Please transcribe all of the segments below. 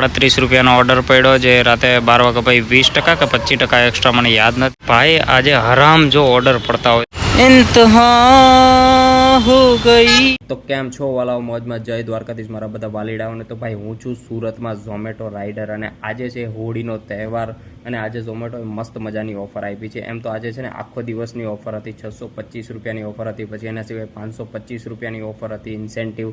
આડત્રીસ રૂપિયાનો ઓર્ડર પડ્યો જે રાતે બાર વાગે ભાઈ વીસ ટકા કે પચીસ ટકા એક્સ્ટ્રા મને યાદ નથી. ભાઈ આજે હરામ જો ઓર્ડર પડતા હોય. ઇંતહા હો ગઈ. તો કેમ છો વાલાઓ? મોજમાં જય દ્વારકાધીશ મારા બધા વાલીડાઓને. તો ભાઈ હું છું સુરતમાં ઝોમેટો રાઇડર અને આજે છે હોળીનો તહેવાર અને આજે ઝોમેટોએ મસ્ત મજાની ઓફર આપી છે. એમ તો આજે છે ને આખો દિવસની ઓફર હતી છસો પચીસ રૂપિયાની ઓફર હતી પછી એના સિવાય પાંચસો પચીસ રૂપિયાની ઓફર હતી ઇન્સેન્ટિવ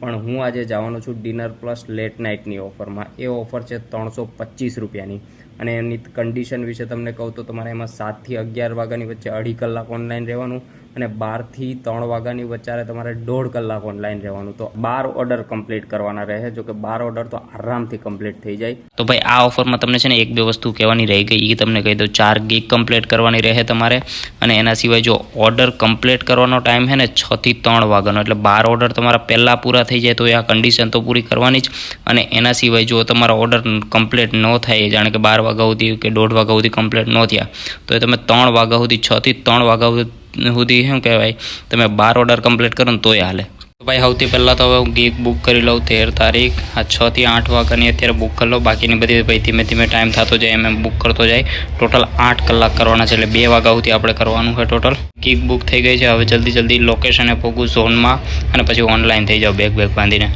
પણ હું આજે જવાનો છું ડિનર પ્લસ લેટ નાઇટની ઓફરમાં. એ ઓફર છે ત્રણસો પચીસ રૂપિયાની. અને એની કન્ડિશન વિશે તમને કહું તો તમારે એમાં સાતથી અગિયાર વાગ્યાની વચ્ચે અઢી કલાક ઓનલાઈન રહેવાનું. અને બારથી ત્રણ વાગ્યાની વચ્ચે તમારે દોઢ કલાક ઓનલાઈન રહેવાનું. તો બાર ઓર્ડર કમ્પ્લીટ કરવાના રહે. જો કે બાર ઓર્ડર તો આરામથી કમ્પ્લીટ થઈ જાય. તો ભાઈ, આ ઓફરમાં તમને છે ને એક બે વસ્તુ કહેવાની રહી ગઈ. એ તમને કહી દઉં, ચાર ગીગ કમ્પ્લીટ કરવાની રહે તમારે. અને એના સિવાય જો ઓર્ડર કમ્પ્લીટ કરવાનો ટાઈમ છે ને છ થી ત્રણ વાગ્યાનો. એટલે બાર ઓર્ડર તમારા પહેલાં પૂરા થઈ જાય તો એ આ કન્ડિશન તો પૂરી કરવાની જ. અને એના સિવાય જો તમારા ઓર્ડર કમ્પ્લીટ ન થાય જાણે કે બાર વાગ્યા સુધી કે દોઢ વાગ્યા સુધી કમ્પ્લીટ ન થયા, તો એ તમે ત્રણ વાગ્યા સુધી, છથી ત્રણ વાગ્યા સુધી સુધી શું કહેવાય? તમે બાર ઓર્ડર કમ્પ્લીટ કરો ને તોય હાલે. ભાઈ, સૌથી પહેલાં તો હવે હું ગીગ બુક કરી લઉં તેર તારીખ. આ છ થી આઠ વાગ્યાની અત્યારે બુક કરી લઉં. બાકીની બધી ભાઈ ધીમે ધીમે ટાઈમ થતો જાય, એમ એમ બુક કરતો જાય. ટોટલ આઠ કલાક કરવાના છે, એટલે બે વાગ્યા સુધી આપણે કરવાનું છે ટોટલ ગીગ બુક થઈ ગઈ છે, હવે જલ્દી જલ્દી લોકેશને પોગું ઝોનમાં અને પછી ઓનલાઈન થઈ જાઓ બેગ બેગ બાંધીને.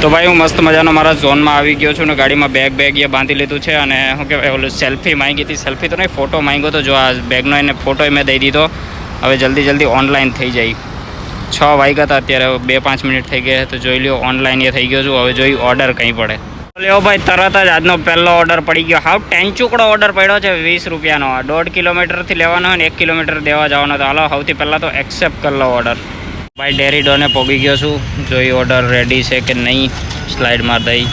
તો ભાઈ, હું મસ્ત મજાનો મારા ઝોનમાં આવી ગયો છું ને ગાડીમાં બેગ બેગ એ બાંધી લીધું છે અને શું કહેવાય, ઓલું સેલ્ફી માંગી હતી. સેલ્ફી તો નહીં ફોટો માંગ્યો તો જો આ બેગનો એને ફોટો મેં દઈ દીધો. હવે જલ્દી જલ્દી ઓનલાઈન થઈ જાય. છ વાગ્યા હતા અત્યારે, હવે બે પાંચ મિનિટ થઈ ગયા તો જોઈ લ્યો ઓનલાઈન એ થઈ ગયો છું. હવે જોઈ ઓર્ડર કંઈ પડે. લ્યો ભાઈ, તરત જ આજનો પહેલો ઓર્ડર પડી ગયો. હાવ ટેન્ચુકડો ઓર્ડર પડ્યો છે, વીસ રૂપિયાનો. દોઢ કિલોમીટરથી લેવાનો હોય ને, એક કિલોમીટર દેવા જવાનો. તો હાલો, સૌથી પહેલાં તો એક્સેપ્ટ કરી લો ઓર્ડર ભાઈ ડેરી ડોને પહોંચી ગયો છું. જોઈ ઓર્ડર રેડી છે કે નહીં? સ્લાઇડ માર દઈ.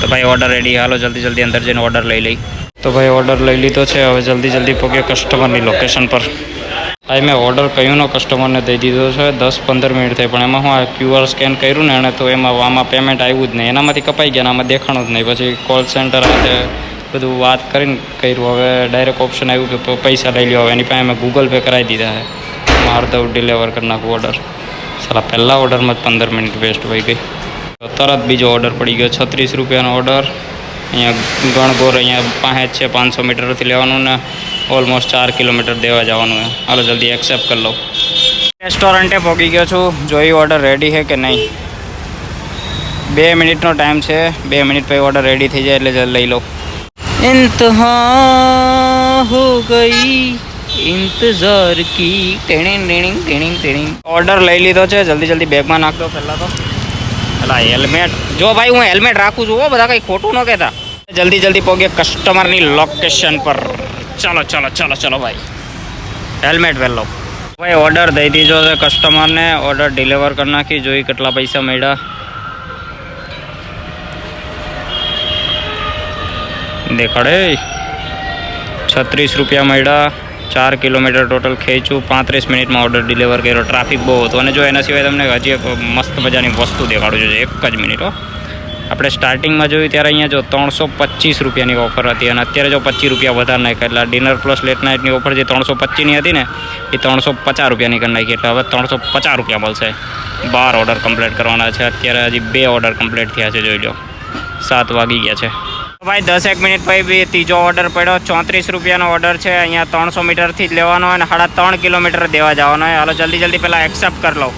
તો ભાઈ ઓર્ડર રેડી હાલો, જલ્દી જલ્દી અંદર જઈને ઓર્ડર લઈ લઈ. તો ભાઈ ઓર્ડર લઈ લીધો છે. હવે જલ્દી જલ્દી પહોંચ્યો કસ્ટમરની લોકેશન પર. ભાઈ મેં ઓર્ડર કયુંનો કસ્ટમરને દઈ દીધો છે. દસ પંદર મિનિટ થઈ પણ એમાં હું આ ક્યુઆર સ્કેન કર્યું ને એણે તો એમાં આમાં પેમેન્ટ આવ્યું જ નહીં. એનામાંથી કપાઈ ગયા આમાં દેખાણું જ નહીં. પછી કોલ સેન્ટર આજે બધું વાત કરીને કર્યું. હવે ડાયરેક્ટ ઓપ્શન આવ્યું કે પૈસા લઈ લ્યો. હવે એની પાસે મેં ગૂગલ પે કરાવી દીધા છે. માર દઉં ડિલિવર કરી નાખું ઓર્ડર સાલા, પહેલાં ઓર્ડરમાં જ પંદર મિનિટ વેસ્ટ થઈ ગઈ. તો તરત બીજો ઓર્ડર પડી ગયો. છત્રીસ રૂપિયાનો ઓર્ડર અહીંયા ગણગોર અહીંયા પાસે જ છે પાંચસો મીટરથી લેવાનું ને ઓલમોસ્ટ ચાર કિલોમીટર દેવા જવાનું છે. હાલો જલ્દી એક્સેપ્ટ કરી લઉં રેસ્ટોરન્ટે પહોંચી ગયો છું. જોઈ ઓર્ડર રેડી છે કે નહીં? બે મિનિટનો ટાઈમ છે. બે મિનિટ પછી ઓર્ડર રેડી થઈ જાય એટલે જલ્દી લઈ લો. ઇંતહા હો ગઈ. ઇંતજાર કી ટેણીંગ ટેણીંગ ટેણીંગ ટેણીંગ. ઓર્ડર લઈ લીધો છે. જલ્દી જલ્દી બેગમાં નાખ દો પહેલાં તો. પેલા હેલ્મેટ જો ભાઈ હું હેલ્મેટ રાખું છું બધા કંઈ ખોટું ન કહેતા. જલ્દી જલ્દી પહોંચીએ કસ્ટમરની લોકેશન પર. ચાલો ચાલો ચાલો ચાલો ભાઈ. હેલ્મેટ પહેલો ભાઈ ઓર્ડર દઈ દીધો છે કસ્ટમરને ઓર્ડર ડિલિવર કરી નાખી. જોઈ કેટલા પૈસા મળ્યા. દેખાડે. છત્રીસ રૂપિયા મળ્યા. ચાર કિલોમીટર ટોટલ ખેંચું પાંત્રીસ મિનિટમાં ઓર્ડર ડિલિવર કર્યો. ટ્રાફિક બહુ હતો. અને જો એના સિવાય તમને હજી એક મસ્ત મજાની વસ્તુ દેખાડું છું. એક જ મિનિટ હો. આપણે સ્ટાર્ટિંગમાં જોયું ત્યારે અહીંયા જો ત્રણસો પચીસ રૂપિયાની ઓફર હતી અને અત્યારે જો પચીસ રૂપિયા વધારે નાખ્યા એટલે ડિનર પ્લસ લેટ નાઇટની ઓફર જે ત્રણસો પચીસની હતી ને, એ ત્રણસો પચાસ રૂપિયાની કરી નાખી. એટલે હવે ત્રણસો પચાસ રૂપિયા મળશે. બાર ઓર્ડર કમ્પ્લીટ કરવાના છે. અત્યારે હજી બે ઓર્ડર કમ્પ્લીટ થયા છે, જોઈ લો. સાત વાગી ગયા છે. ભાઈ, દસ એક મિનિટ પછી બી ત્રીજો ઓર્ડર પડ્યો. ચોત્રીસ રૂપિયાનો ઓર્ડર છે. અહીંયા ત્રણસો મીટરથી જ લેવાનો અને સાડા ત્રણ કિલોમીટર દેવા જવાનો હોય. હાલો, જલ્દી જલ્દી પહેલાં એક્સેપ્ટ કરી લો.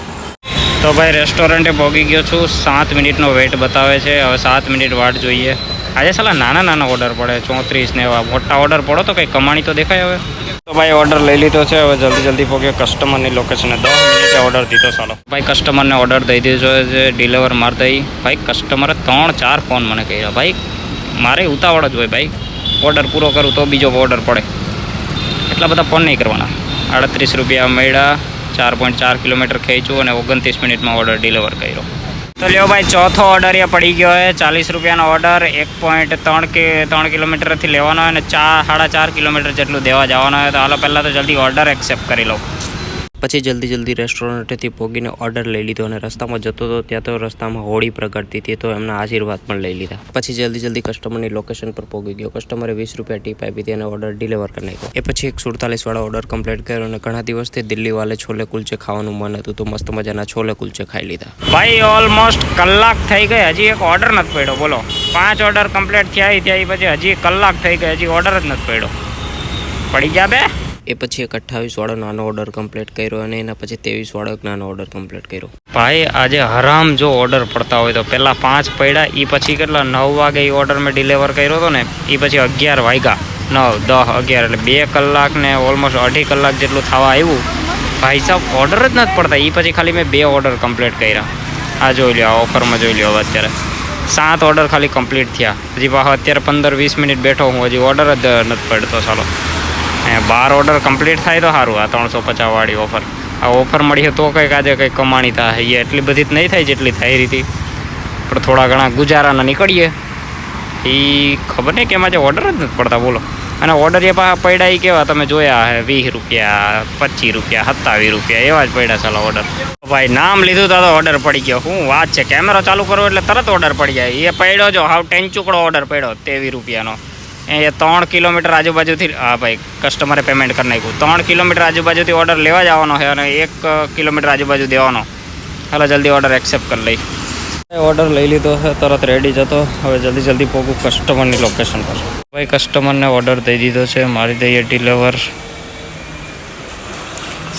તો ભાઈ રેસ્ટોરન્ટે પહોંચી ગયો છું. સાત મિનિટનો વેઇટ બતાવે છે. હવે સાત મિનિટ વાટ જોઈએ. આજે સાલા નાના નાના ઓર્ડર પડે. ચોત્રીસ ને એવા. મોટા ઓર્ડર પડો તો કંઈ કમાણી તો દેખાય હવે. તો ભાઈ ઓર્ડર લઈ લીધો છે. હવે જલ્દી જલ્દી પહોંચ્યો કસ્ટમરની લોકેશને દસ મિનિટે ઓર્ડર દીધો ચાલો ભાઈ કસ્ટમરને ઓર્ડર દઈ દીધો છે. ડિલિવર માર દઈ. ભાઈ કસ્ટમરે ત્રણ ચાર ફોન મને કર્યા. ભાઈ, મારે ઉતાવળ જ હોય ભાઈ. ઓર્ડર પૂરો કરું તો બીજો ઓર્ડર પડે. એટલા બધા ફોન નહીં કરવાના. આડત્રીસ રૂપિયા મળ્યા. ચાર પોઈન્ટ ચાર કિલોમીટર ખેંચ્યું અને ઓગણત્રીસ મિનિટમાં ઓર્ડર ડિલિવર કર્યો. તો લ્યો ભાઈ, ચોથો ઓર્ડર એ પડી ગયો છે. ચાલીસ રૂપિયાનો ઓર્ડર એક પોઈન્ટ ત્રણ કે, ત્રણ કિલોમીટરથી લેવાનો હોય અને ચાર, સાડા ચાર કિલોમીટર જેટલું દેવા જવાનો હોય. તો હાલો, પહેલાં તો જલ્દી ઓર્ડર એક્સેપ્ટ કરી લઉં પછી જલ્દી જલ્દી રેસ્ટોરન્ટેથી પોગીને ઓર્ડર લઈ લીધો અને રસ્તામાં જતો હતો ત્યાં તો રસ્તામાં હોળી પ્રગટતી હતી, તો એમના આશીર્વાદ પણ લઈ લીધા. પછી જલ્દી જલ્દી કસ્ટમરની લોકેશન પર પહોંચી ગયો. કસ્ટમરે વીસ રૂપિયા ટીપ આપી હતી અને ઓર્ડર ડિલિવર કરી નાખ્યો. એ પછી એક સુડતાલીસ વાળો ઓર્ડર કમ્પ્લીટ કર્યો અને ઘણા દિવસથી દિલ્હી વાલે છોલે કુલચે ખાવાનું મન હતું, તો મસ્ત મજાના છોલે કુલચે ખાઈ લીધા. ભાઈ ઓલમોસ્ટ કલાક થઈ ગઈ. હજી એક ઓર્ડર નથી પડ્યો. બોલો. પાંચ ઓર્ડર કમ્પ્લીટ થયા ત્યાં પછી હજી કલાક થઈ ગઈ. હજી ઓર્ડર જ નથી પડ્યો. પડી ગયા બે? એ પછી એક અઠ્ઠાવીસ વાળો નાનો ઓર્ડર કમ્પ્લીટ કર્યો અને એના પછી ત્રેવીસ વાળો એક નાનો ઓર્ડર કમ્પ્લીટ કર્યો. ભાઈ, આજે હરામ જો ઓર્ડર પડતા હોય તો પહેલાં પાંચ પડ્યા એ પછી કેટલા? નવ વાગે એ ઓર્ડર મેં ડિલિવર કર્યો હતો ને એ પછી અગિયાર વાગ્યા. નવ, દસ, અગિયાર, એટલે બે કલાક ને ઓલમોસ્ટ અઢી કલાક જેટલું થવા આવ્યું. ભાઈ સાહેબ ઓર્ડર જ નથી પડતા. એ પછી ખાલી મેં બે ઓર્ડર કમ્પ્લીટ કર્યા. આ જોઈ લ્યો, આ ઓફરમાં જોઈ હવે અત્યારે. સાત ઓર્ડર ખાલી કમ્પ્લીટ થયા. હજી અત્યારે પંદર વીસ મિનિટ બેઠો હું, હજી ઓર્ડર જ નથી પડતો, ચાલો. અહીંયા બાર ઓર્ડર કમ્પ્લીટ થાય તો સારું. આ ત્રણસો પચાસવાળી ઓફર આ ઓફર મળી તો કંઈક આજે કંઈક કમાણી થાય. એટલી બધી જ નહીં થાય જેટલી થાય રીતી પણ થોડા ઘણા ગુજારાના નીકળીએ. એ ખબર નહીં કે એમાં જે ઓર્ડર જ નથી પડતા, બોલો. અને ઓર્ડર એ પાછા પડ્યા એ કેવા? તમે જોયા હે, વીસ રૂપિયા, પચીસ રૂપિયા, સત્તાવીસ રૂપિયા, એવા જ પડ્યા ચાલો ઓર્ડર ભાઈ, નામ લીધું તો ઓર્ડર પડી ગયો. શું વાત છે કેમેરો ચાલુ કરો એટલે તરત ઓર્ડર પડી જાય. એ પડ્યો જો, હાવ ટેન્ચુકડો ઓર્ડર પડ્યો તેવી રૂપિયાનો. એ ત્રણ કિલોમીટર આજુબાજુથી, હા ભાઈ કસ્ટમરે પેમેન્ટ કરી નાખ્યું. ત્રણ કિલોમીટર આજુબાજુથી ઓર્ડર લેવા જવાનો છે અને એક કિલોમીટર આજુબાજુ દેવાનો. હાલો, જલ્દી ઓર્ડર એક્સેપ્ટ કરી લઈ ઓર્ડર લઈ લીધો છે, તરત રેડી જતો હવે જલ્દી જલ્દી પોગું કસ્ટમરની લોકેશન પર. ભાઈ કસ્ટમરને ઓર્ડર દઈ દીધો છે, મારી દઈએ ડિલિવર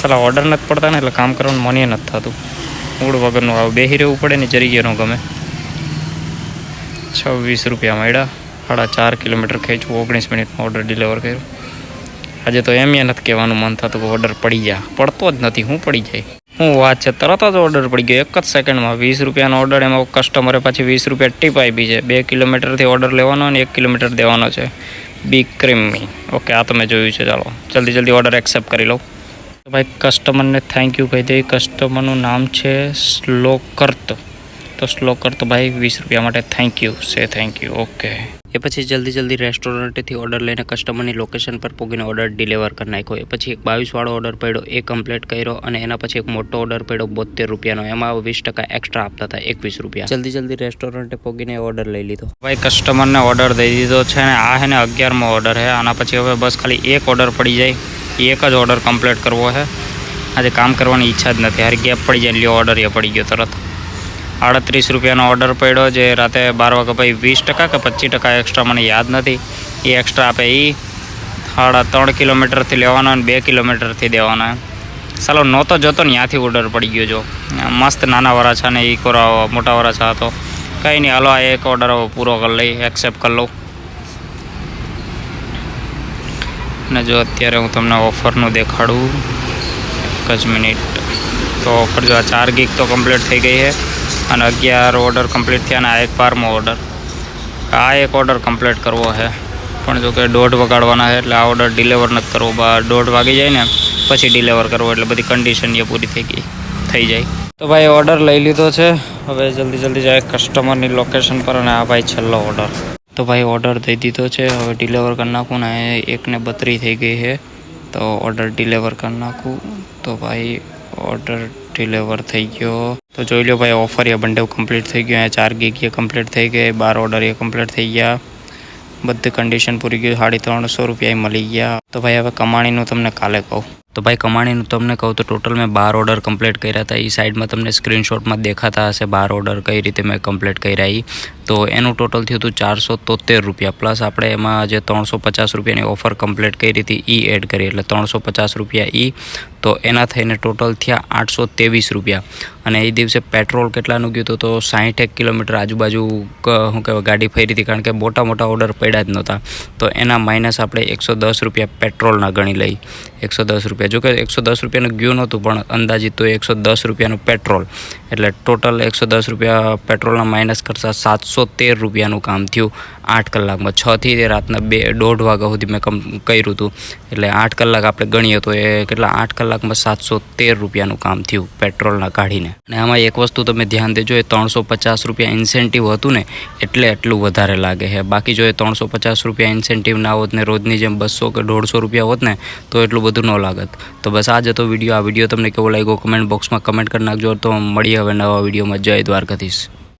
સલા ઓર્ડર નથી પડતા ને, એટલે કામ કરવાનું મને નથી થતું. મૂળ વગરનું આવું બેહી રહેવું પડે ને જરી ગયેલું ગમે. છવ્વીસ રૂપિયા મળ્યા. સાડા ચાર કિલોમીટર ખેંચવું, ઓગણીસ મિનિટમાં ઓર્ડર ડિલિવર કર્યો. આજે તો એમ નથી કહેવાનું, મન થતું કે ઓર્ડર પડી ગયા. પડતો જ નથી, હું પડી જાય. હું વાત છે, તરત જ ઓર્ડર પડી ગયો, એક જ સેકન્ડમાં વીસ રૂપિયાનો ઓર્ડર એમાં કસ્ટમરે પછી વીસ રૂપિયા ટીપ આપી છે. બે કિલોમીટરથી ઓર્ડર લેવાનો અને એક કિલોમીટર દેવાનો છે. બી ક્રીમી ઓકે આ તમે જોયું છે, ચાલો. જલ્દી જલ્દી ઓર્ડર એક્સેપ્ટ કરી લઉં. તો ભાઈ કસ્ટમરને થેન્ક યુ કહી દે કસ્ટમરનું નામ છે શ્લોકર્ત તો શ્લોકર્ત ભાઈ, વીસ રૂપિયા માટે થેન્ક યુ સે થેન્ક યુ ઓકે એ પછી જલ્દી જલ્દી રેસ્ટોરન્ટથી ઓર્ડર લઈને કસ્ટમરની લોકેશન પર પૂગીને ઓર્ડર ડિલિવર કરી નાખ્યો. એ પછી એક બાવીસવાળો ઓર્ડર પડ્યો એ કમ્પ્લીટ કર્યો અને એના પછી એક મોટો ઓર્ડર પડ્યો બોતેર રૂપિયાનો. એમાં વીસ ટકા એક્સ્ટ્રા આપતા હતા એકવીસ રૂપિયા. જલ્દી જલ્દી રેસ્ટોરન્ટે પૂગીને ઓર્ડર લઈ લીધો. ભાઈ કસ્ટમરને ઓર્ડર દઈ દીધો છે ને આ હે ને અગિયારમો ઓર્ડર છે આના પછી હવે બસ ખાલી એક ઓર્ડર પડી જાય. એક જ ઓર્ડર કમ્પ્લીટ કરવો છે આજે કામ કરવાની ઈચ્છા જ નથી. હારી ગેપ પડી જાય લ્યો ઓર્ડર એ પડી ગયો તરત. આડત્રીસ રૂપિયાનો ઓર્ડર પડ્યો જે રાતે બાર વાગે ભાઈ વીસ ટકા કે પચીસ ટકા એક્સ્ટ્રા મને યાદ નથી. એ એક્સ્ટ્રા આપે એ સાડા ત્રણ કિલોમીટરથી લેવાનો અને બે કિલોમીટરથી દેવાનો ચાલો નહોતો જતો ને ત્યાંથી ઓર્ડર પડી ગયો જો. મસ્ત નાના વરાછા ને એ કોરા મોટા વરાછા હતો. કંઈ નહીં હાલો, આ એક ઓર્ડર પૂરો કરી લઈ એક્સેપ્ટ કરી લઉં. અને જો અત્યારે હું તમને ઓફરનું દેખાડું, એક જ મિનિટ તો આ ચાર ગીક તો કમ્પ્લીટ થઈ ગઈ છે. અને અગિયાર ઓર્ડર કમ્પ્લીટ થયા અને આ એક બારમો ઓર્ડર આ એક ઓર્ડર કમ્પ્લીટ કરવો છે. પણ જો કે દોઢ વગાડવાના છે એટલે આ ઓર્ડર ડિલેવર નથી કરવો. દોઢ વાગી જાય ને પછી ડિલેવર કરવો એટલે બધી કન્ડિશન એ પૂરી થઈ ગઈ, થઈ જાય. તો ભાઈ ઓર્ડર લઈ લીધો છે. હવે જલ્દી જલ્દી જાય કસ્ટમરની લોકેશન પર અને આ ભાઈ છેલ્લો ઓર્ડર તો ભાઈ ઓર્ડર દઈ દીધો છે. હવે ડિલેવર કરી નાખું ને એકને બત્રી થઈ ગઈ છે. તો ઓર્ડર ડિલેવર કરી નાખું. તો ભાઈ ઓર્ડર ડિલિવર થઈ ગયો. તો જોઈ લો ભાઈ ઓફર એ બંને કમ્પ્લીટ થઈ ગયું. અહીંયા ચાર ગીગ એ કમ્પ્લીટ થઈ ગઈ. બાર ઓર્ડર એ કમ્પ્લીટ થઈ ગયા. બધી કન્ડિશન પૂરી ગયું સાડી ત્રણસો રૂપિયા મળી ગયા. તો ભાઈ, હવે કમાણીનું તમને કાલે કહું. તો ભાઈ કમાણીનું તમને કહું તો ટોટલ મેં બાર ઓર્ડર કમ્પ્લીટ કર્યા હતા. એ સાઈડમાં તમને સ્ક્રીનશોટમાં દેખાતા હશે બાર ઓર્ડર કઈ રીતે મેં કમ્પ્લીટ કર્યા એ તો એનું ટોટલ થયું હતું ચારસો તોતેર રૂપિયા. પ્લસ આપણે એમાં જે ત્રણસો પચાસ રૂપિયાની ઓફર કમ્પ્લીટ કરી હતી એ એડ કરી. એટલે ત્રણસો પચાસ રૂપિયા એ તો એના થઈને ટોટલ થયા આઠસો ત્રેવીસ રૂપિયા. અને એ દિવસે પેટ્રોલ કેટલાનું ગયું હતું તો સાહીઠેક કિલોમીટર આજુબાજુ શું કહેવાય, ગાડી ફેરી હતી કારણ કે મોટા મોટા ઓર્ડર પડ્યા જ નહોતા. તો એના માઇનસ આપણે એકસો દસ રૂપિયા પેટ્રોલના ગણી લઈ. એકસો દસ રૂપિયા. જોકે એકસો દસ રૂપિયાનું ગયું નહોતું, પણ અંદાજિત તો એકસો દસ રૂપિયાનું પેટ્રોલ. એટલે ટોટલ એકસો દસ રૂપિયા પેટ્રોલના માઇનસ કરતાં સાતસો તેર રૂપિયાનું કામ થયું. આઠ કલાકમાં છથી તે રાતના બે, દોઢ વાગ્યા સુધી મેં કમ કર્યું હતું. એટલે આઠ કલાક આપણે ગણીએ તો એ કેટલા? આઠ કલાકમાં સાતસો તેર રૂપિયાનું કામ થયું પેટ્રોલના કાઢીને. અને આમાં એક વસ્તુ તમે ધ્યાન દેજો, એ ત્રણસો પચાસ રૂપિયા ઇન્સેન્ટિવ હતું ને, એટલે એટલું વધારે લાગે છે. બાકી જો એ ત્રણસો પચાસ રૂપિયા ઇન્સેન્ટિવ ના હોત ને, રોજની જેમ બસો કે દોઢસો રૂપિયા હોત ને, તો એટલું બધું ન લાગત. તો બસ આ જ હતો વીડિયો, આ વીડિયો તમને કેવો લાગ્યો? કમેન્ટ બોક્સમાં કમેન્ટ કરી નાખજો. તો મળીએ હવે નવા વિડીયોમાં જય દ્વારકાધીશ.